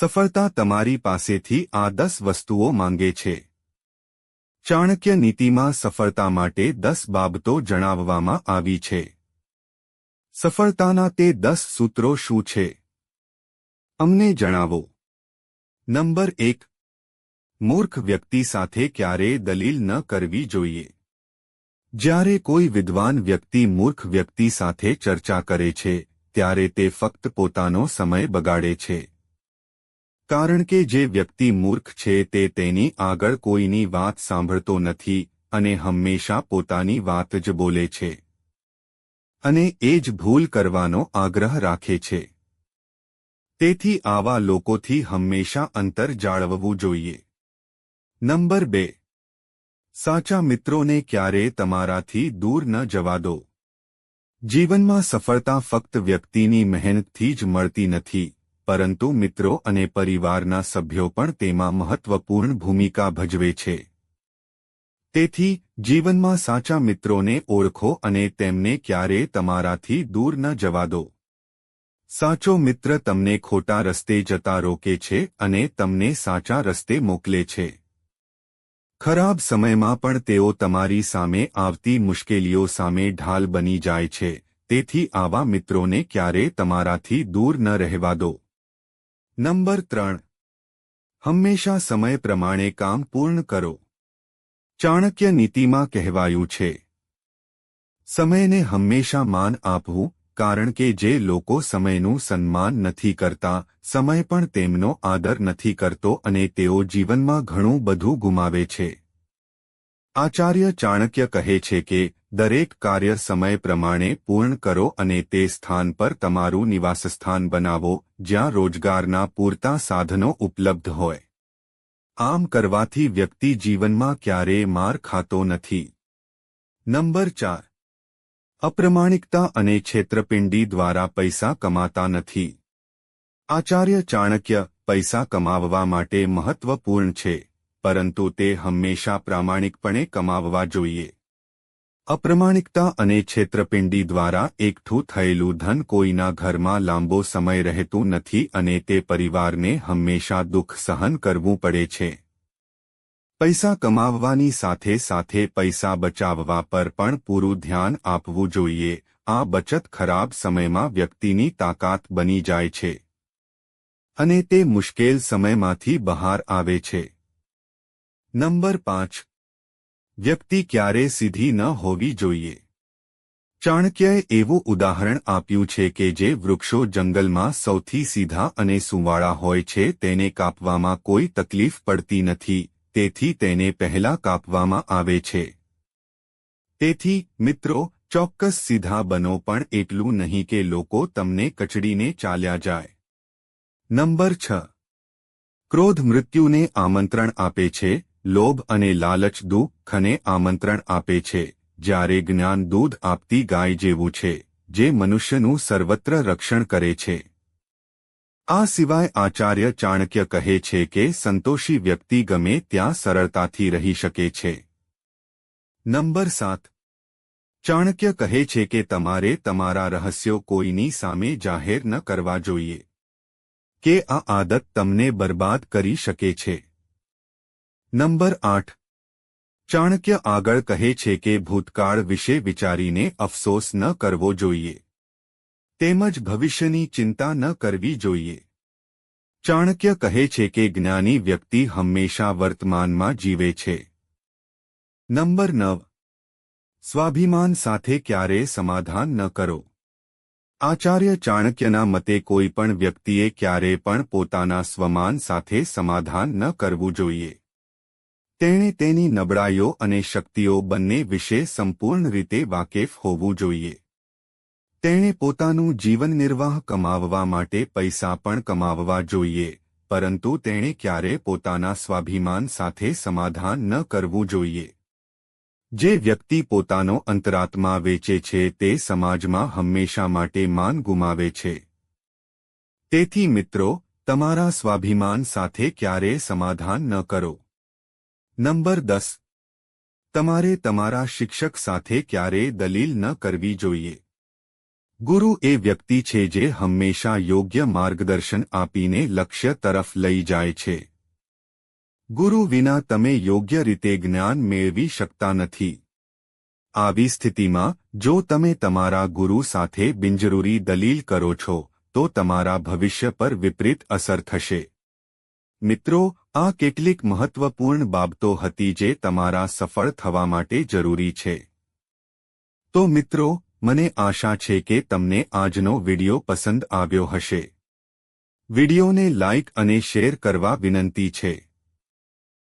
સફળતા તમારી પાસેથી આ દસ વસ્તુઓ માંગે છે. ચાણક્ય નીતિમાં સફળતા માટે દસ બાબતો જણાવવામાં આવી છે. સફળતાના તે દસ સૂત્રો શું છે? અમને જણાવો. નંબર એક. મૂર્ખ વ્યક્તિ સાથે ક્યારેય દલીલ ન કરવી જોઈએ? જ્યારે કોઈ વિદ્વાન વ્યક્તિ મૂર્ખ વ્યક્તિ સાથે ચર્ચા કરે છે, ત્યારે તે ફક્ત પોતાનો સમય બગાડે છે. કારણ કે જે વ્યક્તિ મૂર્ખ છે તે તેની આગળ કોઈની વાત સાંભળતો નથી અને હંમેશા પોતાની વાત જ બોલે છે. અને એ જ ભૂલ કરવાનો આગ્રહ રાખે છે. તેથી આવા લોકોથી હંમેશા અંતર જાળવવું જોઈએ. નંબર બે. સાચા મિત્રોને ક્યારેય તમારાથી દૂર ન જવા દો. જીવનમાં સફળતા ફક્ત વ્યક્તિની મહેનતથી જ મળતી નથી. પરંતુ મિત્રો અને પરિવારના સભ્યો પણ તેમાં મહત્વપૂર્ણ ભૂમિકા ભજવે છે. તેથી, જીવનમાં સાચા મિત્રોને ઓળખો અને તેમને ક્યારેય તમારાથી દૂર ન જવા દો. સાચો મિત્ર તમને ખોટા રસ્તે જતા રોકે છે અને તમને સાચા રસ્તે મોકલે છે. ખરાબ સમયમાં પણ તેઓ તમારી સામે આવતી મુશ્કેલીઓ સામે ઢાલ બની જાય છે, તેથી આવા મિત્રોને ક્યારે તમારાથી દૂર ન રહેવા દો. નંબર ત્રણ. હંમેશા સમય પ્રમાણે કામ પૂર્ણ કરો. ચાણક્ય નીતિમાં કહેવાયું છે. સમયને હંમેશા માન આપવું, કારણ કે જે લોકો સમયનું સન્માન નથી કરતા, સમય પણ તેમનો આદર નથી કરતો અને તેઓ જીવનમાં ઘણું બધું ગુમાવે છે. આચાર્ય ચાણક્ય કહે છે કે દરેક કાર્ય સમય પ્રમાણે પૂર્ણ કરો અને તે સ્થાન પર તમારું નિવાસસ્થાન બનાવો, જ્યાં રોજગારના પૂરતા સાધનો ઉપલબ્ધ હોય. આમ કરવાથી વ્યક્તિ જીવનમાં ક્યારેય માર ખાતો નથી. નંબર ચાર. અપ્રમાણિકતા અને છેતરપિંડી દ્વારા પૈસા કમાતા નથી. આચાર્ય ચાણક્ય, પૈસા કમાવવા માટે મહત્વપૂર્ણ છે, પરંતુ તે હંમેશા પ્રામાણિકપણે કમાવવા જોઈએ. અપ્રમાણિકતા અને છેતરપિંડી દ્વારા એકઠું થયેલું ધન કોઈના ઘરમાં લાંબો સમય રહેતું નથી અને તે પરિવારને હંમેશા દુઃખ સહન કરવું પડે છે. પૈસા કમાવવાની સાથે સાથે પૈસા બચાવવા પર પણ પૂરું ધ્યાન આપવું જોઈએ. આ બચત ખરાબ સમયમાં વ્યક્તિની તાકાત બની જાય છે. અને તે મુશ્કેલ સમયમાંથી બહાર આવે છે. નંબર પાંચ. વ્યક્તિ ક્યારે સીધી ન હોવી જોઈએ. ચાણક્યએ એવું ઉદાહરણ આપ્યું છે કે જે વૃક્ષો જંગલમાં સૌથી સીધા અને સુંવાળા હોય છે તેને કાપવામાં કોઈ તકલીફ પડતી નથી, તેથી તેને પહેલા કાપવામાં આવે છે. તેથી, મિત્રો, ચોક્કસ સીધા બનો પણ એટલું નહીં કે લોકો તમને કચડીને ચાલ્યા જાય. નંબર છ. ક્રોધ મૃત્યુને આમંત્રણ આપે છે લોભ અને લાલચ દુઃખને આમંત્રણ આપે છે. જ્યારે જ્ઞાન દૂધ આપતી ગાય જેવું છે, જે મનુષ્યનું સર્વત્ર રક્ષણ કરે છે. આ સિવાય આચાર્ય ચાણક્ય કહે છે કે સંતોષી વ્યક્તિ ગમે ત્યાં સરળતાથી રહી શકે છે. નંબર સાત. ચાણક્ય કહે છે કે તમારે તમારા રહસ્યો કોઈની સામે જાહેર ન કરવા જોઈએ. કે આ આદત તમને બરબાદ કરી શકે છે. નંબર આઠ ચાણક્ય આગળ કહે છે કે ભૂતકાળ વિશે વિચારીને અફસોસ ન કરવો જોઈએ તેમજ ભવિષ્યની ચિંતા ન કરવી જોઈએ ચાણક્ય કહે છે કે જ્ઞાની વ્યક્તિ હંમેશા વર્તમાનમાં જીવે છે નંબર નવ સ્વાભિમાન સાથે ક્યારે સમાધાન ન કરો આચાર્ય ચાણક્યના મતે કોઈ પણ વ્યક્તિએ ક્યારે પણ પોતાના સ્વમાન સાથે સમાધાન ન કરવું જોઈએ તેણે તેની નબળાઈઓ અને શક્તિઓ બંને વિશે સંપૂર્ણ રીતે વાકેફ હોવું જોઈએ. તેણે પોતાનું જીવન નિર્વાહ કમાવવા માટે પૈસા પણ કમાવવા જોઈએ, પરંતુ તેણે ક્યારે પોતાના સ્વાભિમાન સાથે સમાધાન ન કરવું જોઈએ. જે વ્યક્તિ પોતાનો અંતરાત્મા વેચે છે તે સમાજમાં હંમેશા માટે માન ગુમાવે છે. તેથી મિત્રો, તમારા સ્વાભિમાન સાથે ક્યારે સમાધાન ન કરો. નંબર દસ. તમારે તમારા શિક્ષક સાથે ક્યારે દલીલ ન કરવી જોઈએ? ગુરુ એ વ્યક્તિ છે જે હંમેશા યોગ્ય માર્ગદર્શન આપીને લક્ષ્ય તરફ લઈ જાય છે. ગુરુ વિના તમે યોગ્ય રીતે જ્ઞાન મેળવી શકતા નથી. આવી સ્થિતિમાં, જો તમે તમારા ગુરુ સાથે બિનજરૂરી દલીલ કરો છો, તો તમારા ભવિષ્ય પર વિપરીત અસર થશે. મિત્રો, આ કેટલીક મહત્વપૂર્ણ બાબતો હતી જે તમારા સફળ થવા માટે જરૂરી છે. તો મિત્રો, મને આશા છે કે તમને આજનો વિડિયો પસંદ આવ્યો હશે. વિડિયોને લાઇક અને શેર કરવા વિનંતી છે.